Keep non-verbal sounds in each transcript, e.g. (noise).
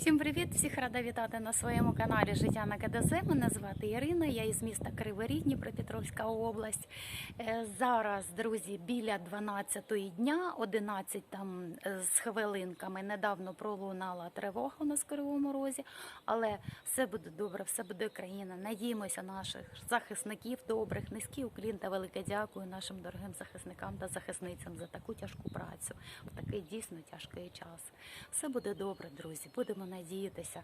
Всім привіт! Всіх рада вітати на своєму каналі Життя на КДЗ. Мене звати Ірина. Я із міста Кривий Ріг, Дніпропетровська область. Е, Зараз, друзі, біля 12-ї дня, 11 там е, з хвилинками. Недавно пролунала тривога у нас в Кривому Розі, але все буде добре, все буде Україна. Надіємося наших захисників добрих, низький уклін та велике дякую нашим дорогим захисникам та захисницям за таку тяжку працю в такий дійсно тяжкий час. Все буде добре, друзі. Будемо надіятися.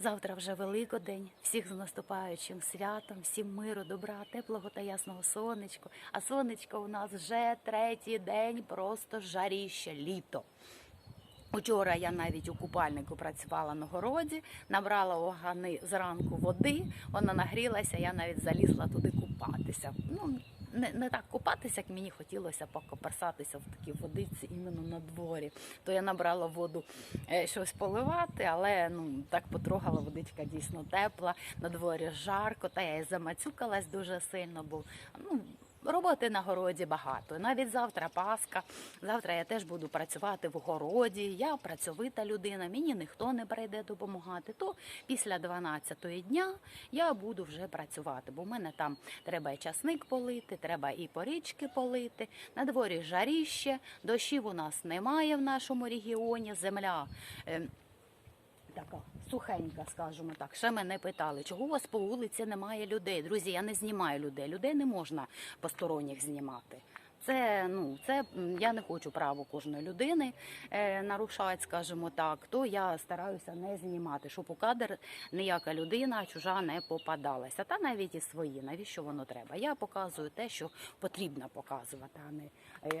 Завтра вже Великодень. Всіх з наступаючим святом, всім миру, добра, теплого та ясного сонечку. А сонечко у нас вже третій день, просто жаріще, літо. Учора я навіть у купальнику працювала на городі, набрала огани зранку води, вона нагрілася, я навіть залізла туди купатися. Ну, не, не так купатися, як мені хотілося покоперсатися в такій водиці іменно на дворі. То я набрала воду е, щось поливати, але ну так потрогала водичка дійсно тепла, на дворі жарко, та я і замацюкалась дуже сильно, бо ну. Роботи на городі багато. Навіть завтра Пасха. Завтра я теж буду працювати в городі. Я працьовита людина, мені ніхто не прийде допомагати. То після 12-ї дня я буду вже працювати, бо в мене там треба і часник полити, треба і порічки полити. На дворі жаріще, дощів у нас немає в нашому регіоні. Земля. Така сухенька, скажімо так. Ще мене питали, чого у вас по вулиці немає людей. Друзі, я не знімаю людей. Людей не можна посторонніх знімати. Це ну це я не хочу право кожної людини е, нарушати, скажімо так. То я стараюся не знімати, щоб у кадр ніяка людина чужа не попадалася. Та навіть і свої. Навіщо воно треба? Я показую те, що потрібно показувати, а не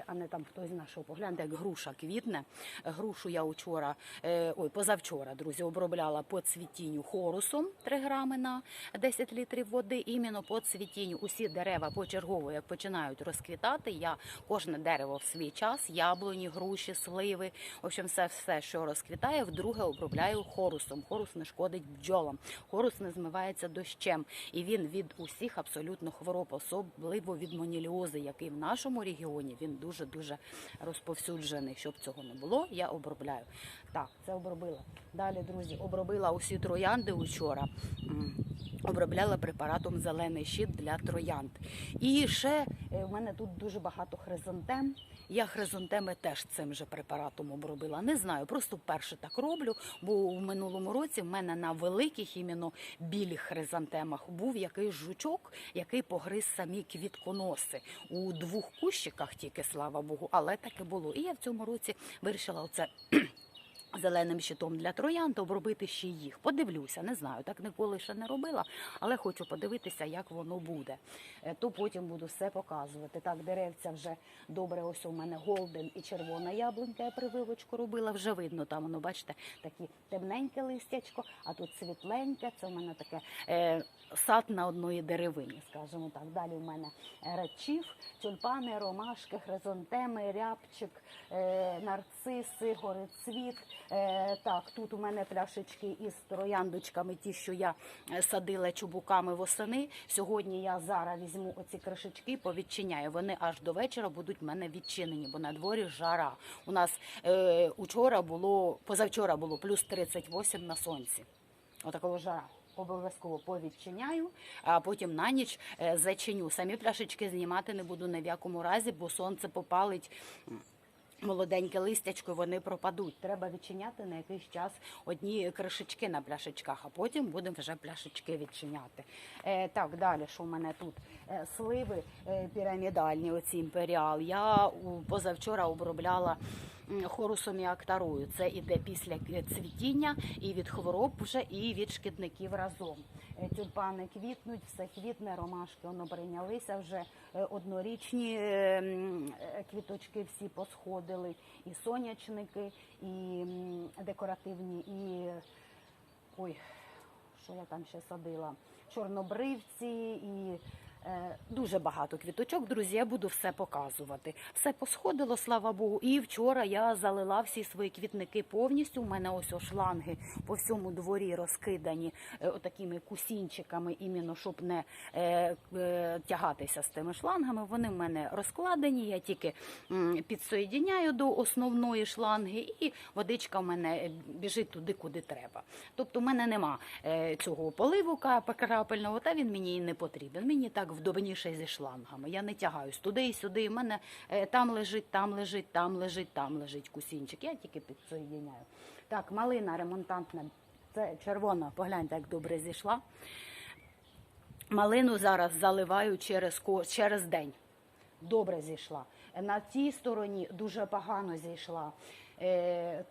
а не там хтось знайшов. Погляньте, як груша квітне. Грушу я вчора, е, ой, позавчора, друзі, обробляла по цвітінню хорусом 3 грами на 10 літрів води. Іменно по цвітінню усі дерева почергово, як починають розквітати. Я кожне дерево в свій час, яблуні, груші, сливи. В общем, все, все, що розквітає, вдруге обробляю хорусом. Хорус не шкодить бджолам. Хорус не змивається дощем, і він від усіх абсолютно хвороб, особливо від моніліози, який в нашому регіоні він дуже дуже розповсюджений. Щоб цього не було, я обробляю. Так, це обробила. Далі, друзі, обробила усі троянди учора. Обробляла препаратом зелений щит для троянд. І ще е, в мене тут дуже багато хризантем. Я хризантеми теж цим же препаратом обробила. Не знаю, просто вперше так роблю. Бо в минулому році в мене на великих іменно білих хризантемах був якийсь жучок, який погриз самі квітконоси у двох кущиках, тільки слава Богу, але таке було. І я в цьому році вирішила оце. Зеленим щитом для троянд обробити ще їх. Подивлюся, не знаю, так ніколи ще не робила, але хочу подивитися, як воно буде. Е, То потім буду все показувати. Так, деревця вже добре. Ось у мене голден і червона яблунька. Я прививочку робила. Вже видно там. Воно бачите, такі темненьке листячко, а тут світленьке. Це у мене таке е, сад на одної деревині, скажімо так. Далі у мене речів, тюльпани, ромашки, хризантеми, рябчик, е, нарциси, горецвіт. Е, так, тут у мене пляшечки із трояндочками, ті, що я е, садила чубуками восени. Сьогодні я зараз візьму оці кришечки, повідчиняю. Вони аж до вечора будуть в мене відчинені, бо на дворі жара. У нас е, учора було, позавчора було плюс 38 на сонці. Отакого жара. Обов'язково повідчиняю, а потім на ніч е, зачиню. Самі пляшечки знімати не буду ні в якому разі, бо сонце попалить молоденьке листячко, вони пропадуть. Треба відчиняти на якийсь час одні кришечки на пляшечках, а потім будемо вже пляшечки відчиняти. Е, так, далі, що в мене тут? Е, сливи е, пірамідальні, оці імперіал. Я позавчора обробляла хорусом і актарою. Це іде після е, цвітіння і від хвороб вже, і від шкідників разом. Е, Тюльпани квітнуть, все квітне, ромашки воно вже е, однорічні квіточки всі посходили, і сонячники, і декоративні, і ой, що я там ще садила? Чорнобривці і Дуже багато квіточок, друзі, я буду все показувати. Все посходило, слава Богу. І вчора я залила всі свої квітники повністю. У мене ось шланги по всьому дворі розкидані е, отакими кусінчиками, іменно щоб не е, е, тягатися з тими шлангами. Вони в мене розкладені. Я тільки м, підсоєдіняю до основної шланги, і водичка в мене е, біжить туди, куди треба. Тобто, в мене нема е, цього поливу крапельного, та він мені і не потрібен. Мені так вдобніше зі шлангами. Я не тягаюсь туди і сюди. У мене е, там лежить, там лежить, там лежить, там лежить кусінчик. Я тільки підсоєдіняю. Так, малина ремонтантна. Це червона, погляньте, як добре зійшла. Малину зараз заливаю через, через день. Добре зійшла. На цій стороні дуже погано зійшла. Е,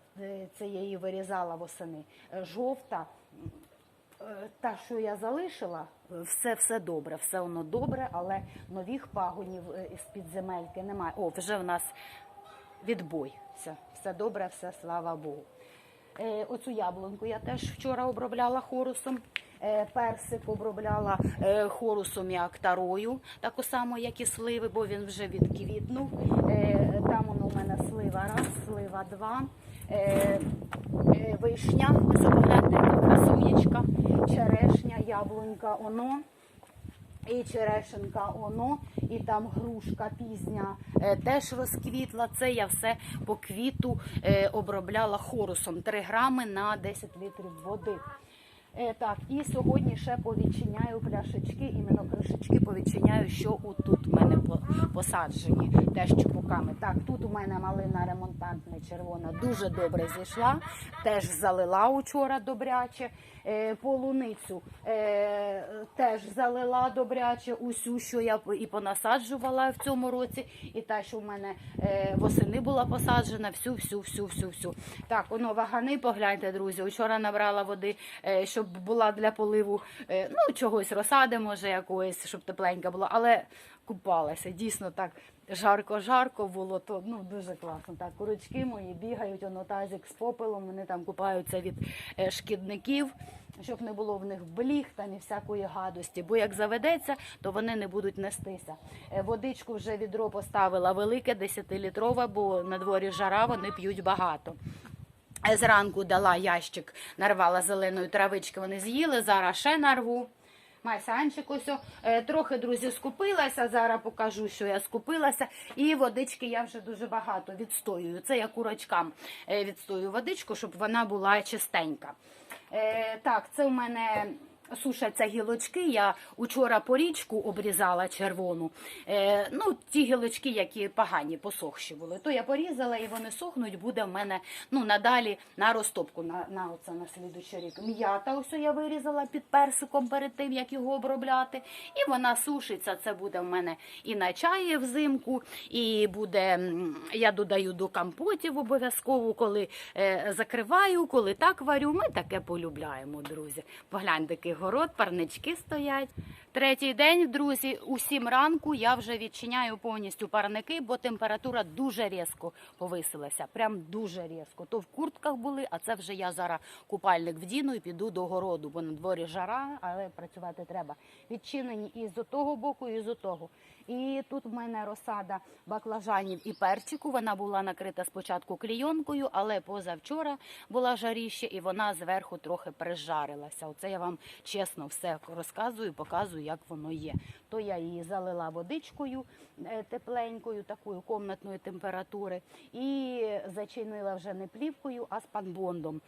Це я її вирізала восени. Жовта, та, що я залишила, е, все, все добре, все воно добре, але нових пагонів е, з підземельки немає. О, вже в нас відбой. Все, все добре, все, слава Богу. Е, Оцю яблунку я теж вчора обробляла хорусом. Е, Персик обробляла е, хорусом і актарою, таку саму, як і сливи, бо він вже відквітнув. Е, Там воно у мене слива раз, слива два. Е, е, Вишня, ось погляньте, красуєчка, черешня, яблунька, оно і черешенка оно, і там грушка пізня е, теж розквітла. Це я все по квіту обробляла хорусом 3 грами на 10 літрів води. Е, так, і сьогодні ще повідчиняю пляшечки, іменно кришечки повідчиняю, що отут в мене посаджені, теж чупуками. Так, тут у мене малина ремонтантна червона дуже добре зійшла, теж залила учора добряче. Е, полуницю е, теж залила добряче усю, що я і понасаджувала в цьому році, і та, що в мене восени була посаджена, всю, всю, всю, всю, всю. Так, воно вагани, погляньте, друзі. Вчора набрала води, е, щоб була для поливу е, ну, чогось розсади, може, якоїсь, щоб тепленька була, але купалася. Дійсно так жарко-жарко було, то ну дуже класно. Так, курочки мої бігають, воно тазик з попелом, вони там купаються від е, шкідників. Щоб не було в них бліг там і всякої гадості, бо як заведеться, то вони не будуть нестися. Е, Водичку вже відро поставила велике, 10-літрове, бо на дворі жара, вони п'ють багато. Зранку дала ящик, нарвала зеленої травички, вони з'їли, зараз ще нарву. Майсанчик ось е, трохи, друзі, скупилася. Зараз покажу, що я скупилася. І водички я вже дуже багато відстоюю. Це я курочкам е, відстою водичку, щоб вона була чистенька. Е, так, це в мене сушаться гілочки. Я учора порічку обрізала червону. Е, ну, ті гілочки, які погані, посохші були. То я порізала і вони сохнуть, буде в мене ну, надалі на розтопку на, на, оце, на слідуючий рік. М'ята ось я вирізала під персиком перед тим, як його обробляти. І вона сушиться. Це буде в мене і на чаї взимку, і буде, я додаю до компотів обов'язково, коли е, закриваю, коли так варю. Ми таке полюбляємо, друзі. Погляньте, який город, парнички стоять. Третій день, друзі, у сім ранку я вже відчиняю повністю парники, бо температура дуже різко повисилася. Прям дуже різко. То в куртках були, а це вже я зараз купальник вдіну і піду до городу, бо на дворі жара, але працювати треба. Відчинені і з того боку, і з того. І тут в мене розсада баклажанів і перчику. Вона була накрита спочатку клійонкою, але позавчора була жаріще, і вона зверху трохи прижарилася. Оце я вам чесно все розказую, показую, як воно є. То я її залила водичкою е, тепленькою, такою комнатної температури, і зачинила вже не плівкою, а спанбондом.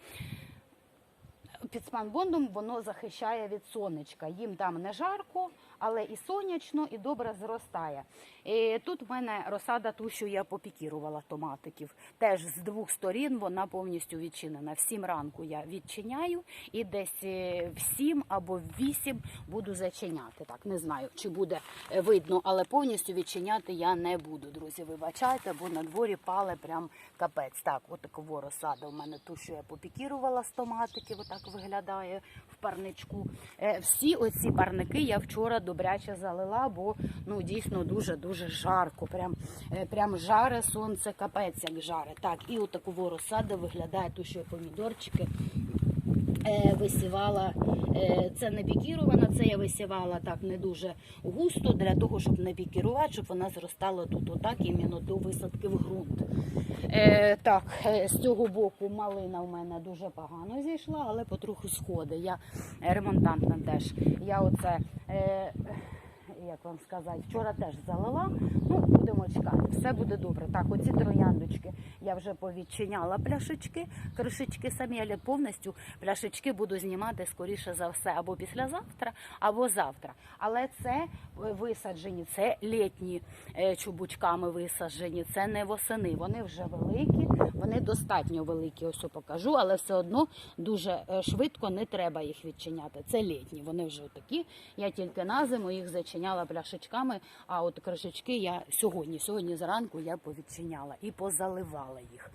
Під спанбондом воно захищає від сонечка. Їм там не жарко, але і сонячно, і добре зростає. І тут в мене розсада ту, що я попікірувала томатиків. Теж з двох сторін вона повністю відчинена. В сім ранку я відчиняю і десь е, в сім або в вісім буду зачиняти. Так, не знаю, чи буде е, видно, але повністю відчиняти я не буду, друзі. Вибачайте, бо на дворі пале прям капець. Так, от такого розсада у мене ту, що я попікірувала з томатиків, отак виглядає в парничку. Е, Всі оці парники я вчора добряче залила, бо ну дійсно дуже дуже жарко. Прям, е, прям жаре сонце, капець як жаре. Так, і от такого розсада виглядає, туші помідорчики висівала. Е, Це не пікірована, це я висівала так не дуже густо для того, щоб не пікірувати, щоб вона зростала тут отак, іменно до висадки в ґрунт. Е, так, е, з цього боку малина в мене дуже погано зійшла, але потроху сходить. Я е, ремонтантна теж. Я оце. Як вам сказати, вчора теж залила. Ну, будемо чекати, все буде добре. Так, оці трояндочки я вже повідчиняла пляшечки, кришечки самі, але повністю пляшечки буду знімати скоріше за все або післязавтра, або завтра. Але це е, висаджені, це літні е, чубучками висаджені, це не восени. Вони вже великі, вони достатньо великі. Ось покажу, але все одно дуже е, швидко не треба їх відчиняти. Це літні, вони вже такі. Я тільки на зиму їх зачиняла пляшечками, а от кришечки я сьогодні, сьогодні зранку я повідчиняла і позаливала їх.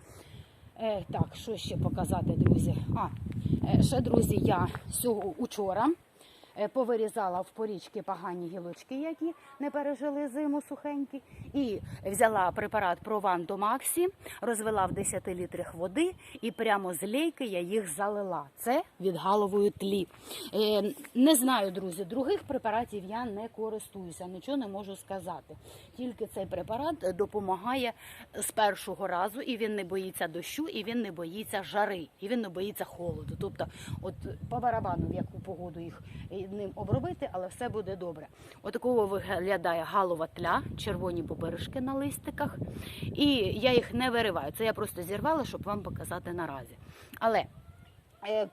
Е, так, що ще показати, друзі? А, е, ще, друзі, я сього, учора повирізала в порічки погані гілочки, які не пережили зиму сухенькі, і взяла препарат Прован до Максі, розвела в 10 літрах води, і прямо з лейки я їх залила. Це від галової тлі. Е, не знаю, друзі, других препаратів я не користуюся, нічого не можу сказати. Тільки цей препарат допомагає з першого разу, і він не боїться дощу, і він не боїться жари, і він не боїться холоду. Тобто, от по барабану, в яку погоду їх ним обробити, але все буде добре. Отакого виглядає галова тля, червоні побережки на листиках. І я їх не вириваю. Це я просто зірвала, щоб вам показати наразі. Але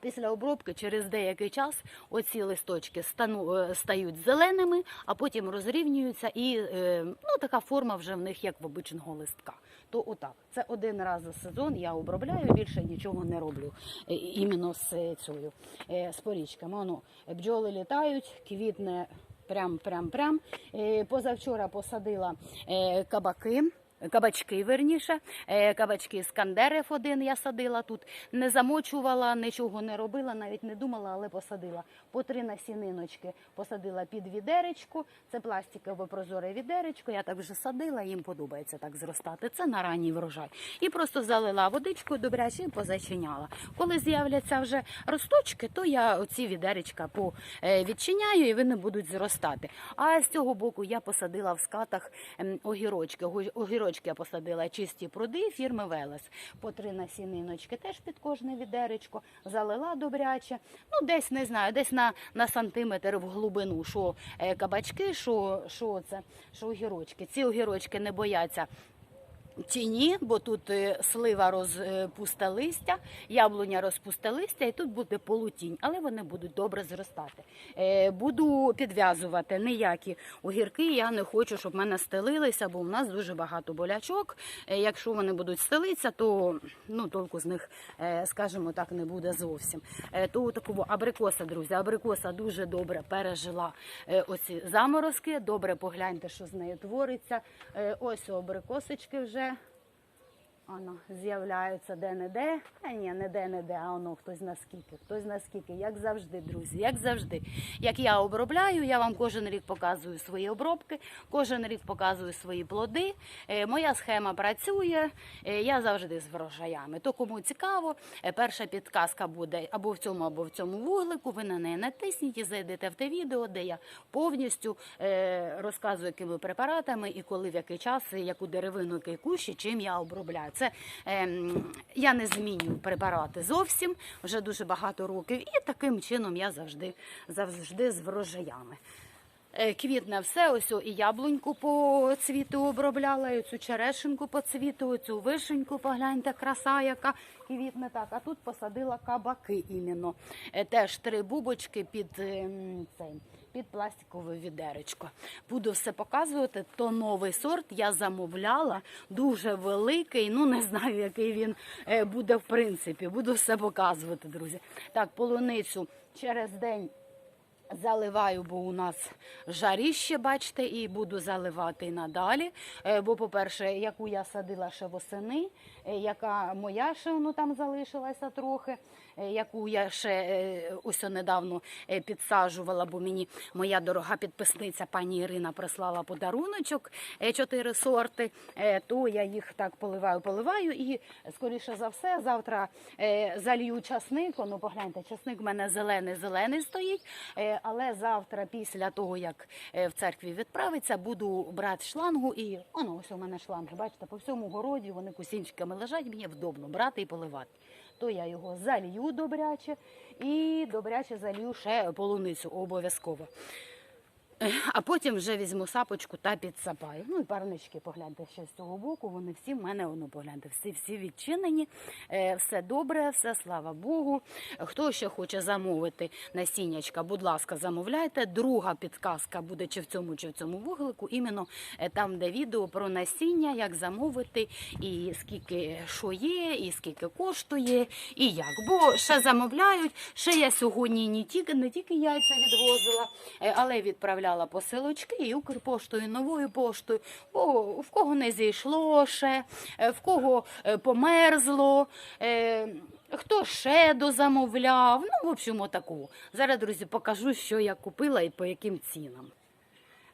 Після обробки через деякий час оці листочки стану, е, стають зеленими, а потім розрівнюються, і е, ну, така форма вже в них як в обичного листка. То отак, це один раз за сезон я обробляю, більше нічого не роблю е, іменно з цією е, з порічками. Воно бджоли літають, квітне прям, прям, прям. Е, Позавчора посадила е, кабаки. Кабачки, верніше, Е, кабачки з кандерев один я садила тут, не замочувала, нічого не робила, навіть не думала, але посадила. По три насіниночки посадила під відеречко. Це пластикове прозоре відеречко. Я так вже садила, їм подобається так зростати. Це на ранній врожай. І просто залила водичкою добряче і позачиняла. Коли з'являться вже росточки, то я оці відеречка е, відчиняю і вони будуть зростати. А з цього боку я посадила в скатах ем, огірочки. Го- я посадила чисті пруди фірми Велес. По три насіниночки теж під кожне відеречко. Залила добряче. Ну, десь не знаю, десь на, на сантиметр в глибину, що е, кабачки, що, що це, що огірочки. Ці огірочки не бояться тіні, бо тут е, слива розпусте листя, яблуня розпусте листя, і тут буде полутінь, але вони будуть добре зростати. Е, Буду підв'язувати ніякі огірки. Я не хочу, щоб в мене стелилися, бо у нас дуже багато болячок. Е, Якщо вони будуть стелитися, то ну, толку з них, скажімо так, не буде зовсім. То такого абрикоса, друзі, абрикоса дуже добре пережила оці заморозки. Добре погляньте, що з нею твориться. Ось абрикосочки вже. Воно з'являються де-не-де. А ні, не де-не-де, а воно хтось наскільки, хтось наскільки, як завжди, друзі, як завжди. Як я обробляю, я вам кожен рік показую свої обробки, кожен рік показую свої плоди. Е, моя схема працює, е, я завжди з врожаями. То кому цікаво, е, перша підказка буде або в цьому, або в цьому вуглику. Ви на неї натисніть і зайдете в те відео, де я повністю розказую, якими препаратами і коли в який час, яку деревину, який кущ, чим я обробляю. Це ем, я не змінюю препарати зовсім вже дуже багато років, і таким чином я завжди, завжди з врожаями. Е, Квітне все, ось і яблуньку по цвіту обробляла, і цю черешеньку по цвіту, цю вишеньку, погляньте, краса яка квітне так. А тут посадила кабаки іменно. Е, Теж три бубочки під ем, цей. Під пластикове відеречко. Буду все показувати. То новий сорт я замовляла, дуже великий. Ну не знаю, який він е, буде в принципі. Буду все показувати, друзі. Так, полуницю через день Заливаю, бо у нас жаріще, бачите, і буду заливати надалі. Е, Бо, по-перше, яку я садила ще восени, е, яка моя ще ну, там залишилася трохи, яку я ще е, ось недавно е, підсаджувала, бо мені моя дорога підписниця пані Ірина прислала подаруночок е, чотири сорти. Е, То я їх так поливаю, поливаю і скоріше за все завтра е, залью часник. Ну погляньте, часник в мене зелений, зелений стоїть. Е, Але завтра, після того як е, в церкві відправиться, буду брати шлангу і воно ось у мене шланги. Бачите, по всьому городі вони кусінчиками лежать. Мені вдобно брати і поливати. То я його залью добряче і добряче залью ще полуницю обов'язково. А потім вже візьму сапочку та підсапаю. Ну і парнички, погляньте ще з цього боку. Вони всі в мене, ну погляньте, всі всі відчинені. Е, Все добре, все слава Богу. Хто ще хоче замовити насіннячка, будь ласка, замовляйте. Друга підказка буде чи в цьому, чи в цьому вуглику. Іменно е, там, де відео про насіння, як замовити, і скільки що є, і скільки коштує, і як. Бо ще замовляють. Ще я сьогодні не тільки не тільки яйця відвозила, е, але відправляла посилочки і Укрпоштою, новою поштою. Бо в кого не зійшло ще, е, в кого е, померзло. е, Хто ще дозамовляв, ну, в общем, отаку. Зараз, друзі, покажу, що я купила і по яким цінам.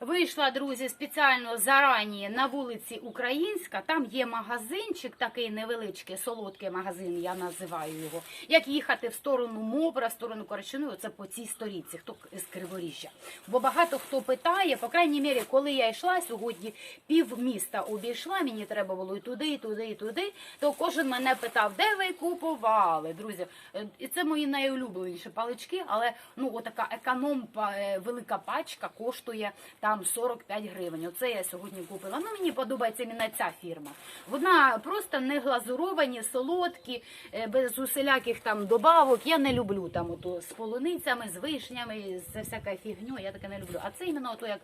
Вийшла, друзі, спеціально зарані на вулиці Українська. Там є магазинчик, такий невеличкий, солодкий магазин, я називаю його. Як їхати в сторону Мобра, в сторону Корочини, це по цій сторінці, хто з Криворіжжя. Бо багато хто питає, по крайній мірі, коли я йшла сьогодні, пів міста обійшла, мені треба було і туди, і туди, і туди. То кожен мене питав, де ви купували, друзі. Е, І це мої найулюбленіші палички, але ну отака економ е, велика пачка коштує там 45 гривень. Оце я сьогодні купила. Ну мені подобається іменно ця фірма. Вона просто не глазуровані, солодкі, е, без усіляких там добавок. Я не люблю там ото з полуницями, з вишнями, з всякою фігньою. Я таке не люблю. А це іменно ото як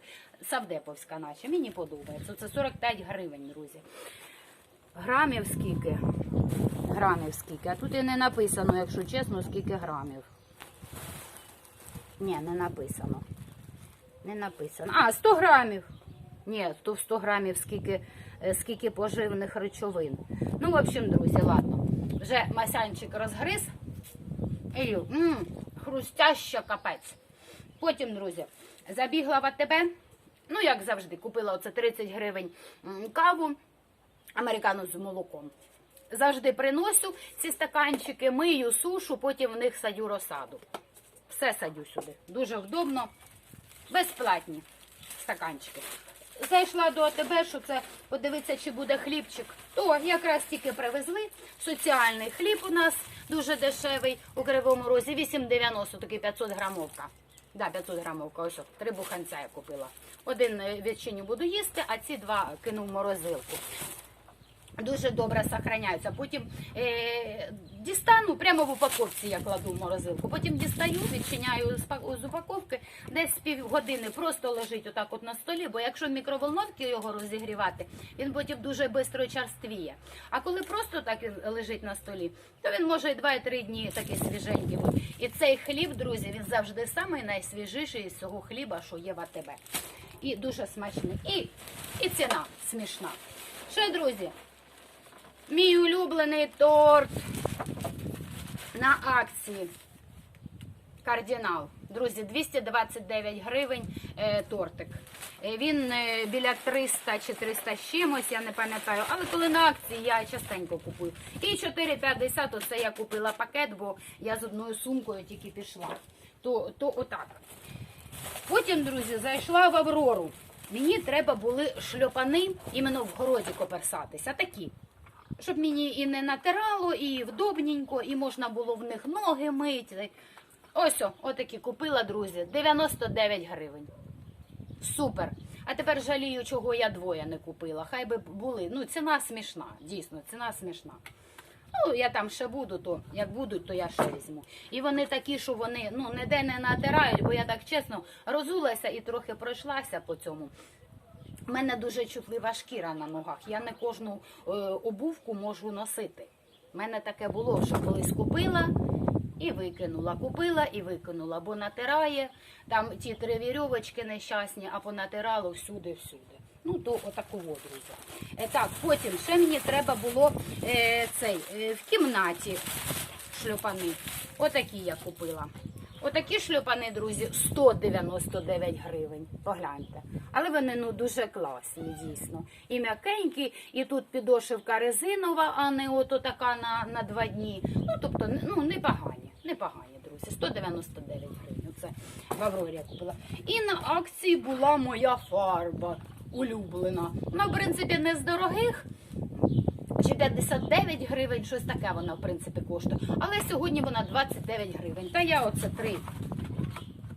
Савдеповська, наче. Мені подобається. Це 45 гривень, друзі. Грамів скільки? Грамів скільки. А тут і не написано, якщо чесно, скільки грамів. Ні, не написано. Не написано. А, 100 грамів. Ні, то 100 грамів скільки, е, скільки поживних речовин. Ну, в общем, друзі, ладно. Вже масянчик розгриз. І м, хрустяща капець. Потім, друзі, забігла в АТБ. Ну, як завжди, купила оце 30 гривень каву американу з молоком. Завжди приношу ці стаканчики, мию, сушу, потім в них садю розсаду. Все садю сюди. Дуже вдобно. Безплатні стаканчики. Зайшла до АТБ, що це подивитися, чи буде хлібчик. То якраз тільки привезли. Соціальний хліб у нас дуже дешевий у Кривому Розі. 8,90, такий 500 грамовка. Да, 500 грамовка, ось, три буханця я купила. Один е, відчиню буду їсти, а ці два кину в морозилку. Дуже добре сохраняються. Потім е, дістану прямо в упаковці, я кладу в морозилку. Потім дістаю, відчиняю з пак- з упаковки, десь півгодини просто лежить отак от на столі, бо якщо в мікроволновці його розігрівати, він потім дуже швидко черствіє. А коли просто так він лежить на столі, то він може і 2-3 дні такий свіженький бути. І цей хліб, друзі, він завжди самий найсвіжіший із цього хліба, що є в АТБ. І дуже смачний. І, і ціна смішна. Ще, друзі, Мій улюблений торт на акції. Кардинал. Друзі, 229 гривень е, тортик. Е, Він е, біля 300 чи 300 з чимось, я не пам'ятаю. Але коли на акції я частенько купую. І 4,50 оце я купила пакет, бо я з одною сумкою тільки пішла. То, то отак. Потім, друзі, зайшла в Аврору. Мені треба були шльопани іменно в городі коперсатися. Такі. Щоб мені і не натирало, і вдобненько, і можна було в них ноги мити. Ось, о, отакі купила, друзі. 99 гривень. Супер. А тепер жалію, чого я двоє не купила. Хай би були. Ну, ціна смішна, дійсно, ціна смішна. Ну, я там ще буду, то як будуть, то я ще візьму. І вони такі, що вони ну, ніде не натирають, бо я так чесно розулася і трохи пройшлася по цьому. У мене дуже чутлива шкіра на ногах. Я не кожну е, обувку можу носити. У мене таке було, що колись купила і викинула. Купила і викинула, бо натирає там ті три вірьовочки нещасні, а понатирало всюди-всюди. Ну, то отакого, друзі. Е, так, потім ще мені треба було е, цей, е, в кімнаті шльопани. Отакі я купила. Отакі шльопани, друзі, 199 гривень. Погляньте. Але вони ну дуже класні, дійсно. І м'якенькі, і тут підошивка резинова, а не ото така на, на два дні. Ну, тобто, ну, непогані, непогані, друзі. 199 гривень. Це в Аврорі я купила. І на акції була моя фарба улюблена. Вона, в принципі, не з дорогих чи 59 гривень, щось таке вона, в принципі, коштує. Але сьогодні вона 29 гривень. Та я оце три.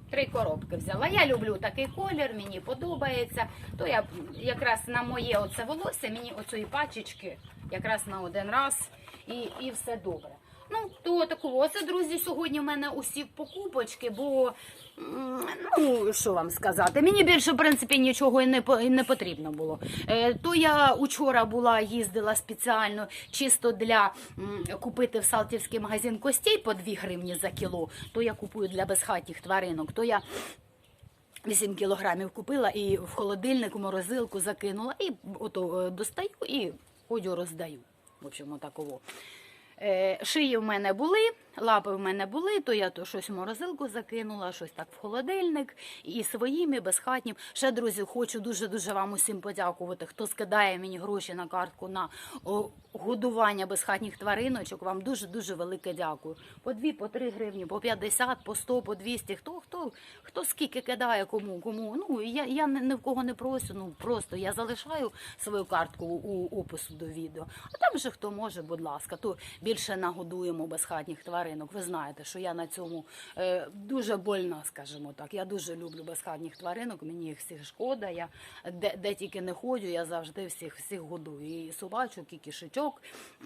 Три коробки взяла. Я люблю такий колір, мені подобається. То я якраз на моє оце волосся, мені оцієї пачечки якраз на один раз і, і все добре. Ну, то такого, це, друзі, сьогодні в мене усі покупочки, бо ну що вам сказати, мені більше в принципі нічого і не і не потрібно було. Е, то я учора була їздила спеціально чисто для м, купити в Салтівський магазин костей по 2 гривні за кіло. То я купую для безхатніх тваринок. То я 8 кілограмів купила і в холодильник, у морозилку закинула, і ото е, достаю і ходю роздаю. В общем, такого. Е, шиї в мене були, лапи в мене були, то я то щось в морозилку закинула, щось так в холодильник, і своїм, і безхатнім. Ще, друзі, хочу дуже-дуже вам усім подякувати, хто скидає мені гроші на картку на годування безхатніх твариночок. Вам дуже-дуже велике дякую. По 2, по 3 гривні, по 50, по 100, по 200. Хто, хто, хто скільки кидає кому, кому. Ну, я, я ні, в кого не просю, ну просто я залишаю свою картку у опису до відео. А там вже хто може, будь ласка, то більше нагодуємо безхатніх тваринок. Ви знаєте, що я на цьому е, дуже больна, скажімо так. Я дуже люблю безхатніх тваринок, мені їх всіх шкода. Я де, де тільки не ходжу, я завжди всіх всіх годую. І собачок, і кішечок,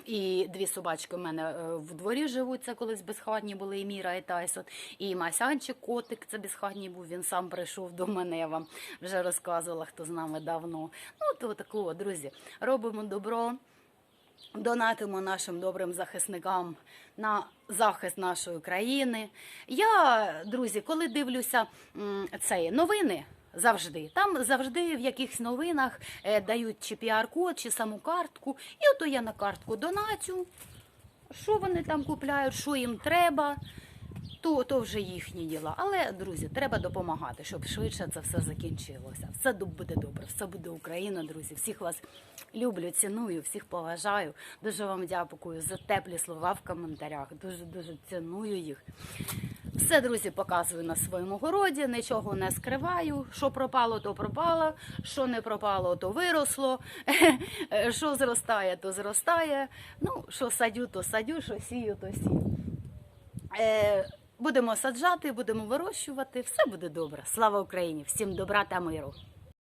і дві собачки в мене е, в дворі живуть. Це колись безхатні були, і Міра, і Тайсон. І Масянчик, котик, це безхатній був. Він сам прийшов до мене. Я вам вже розказувала, хто з нами давно. Ну, то такого, друзі, робимо добро. Донатимо нашим добрим захисникам на захист нашої країни. Я, друзі, коли дивлюся цей новини. Завжди там завжди в якихось новинах е, дають чи піар-код, чи саму картку. І ото я на картку донатю. Що вони там купляють, що їм треба, то, то вже їхні діла. Але, друзі, треба допомагати, щоб швидше це все закінчилося. Все буде добре, все буде Україна, друзі. Всіх вас люблю, ціную, всіх поважаю. Дуже вам дякую за теплі слова в коментарях. Дуже дуже ціную їх. Все, друзі, показую на своєму городі, нічого не скриваю. Що пропало, то пропало, що не пропало, то виросло. (laughs) Що зростає, то зростає. Ну, що садю, то садю, що сію, то сію. Будемо саджати, будемо вирощувати. Все буде добре. Слава Україні! Всім добра та миру!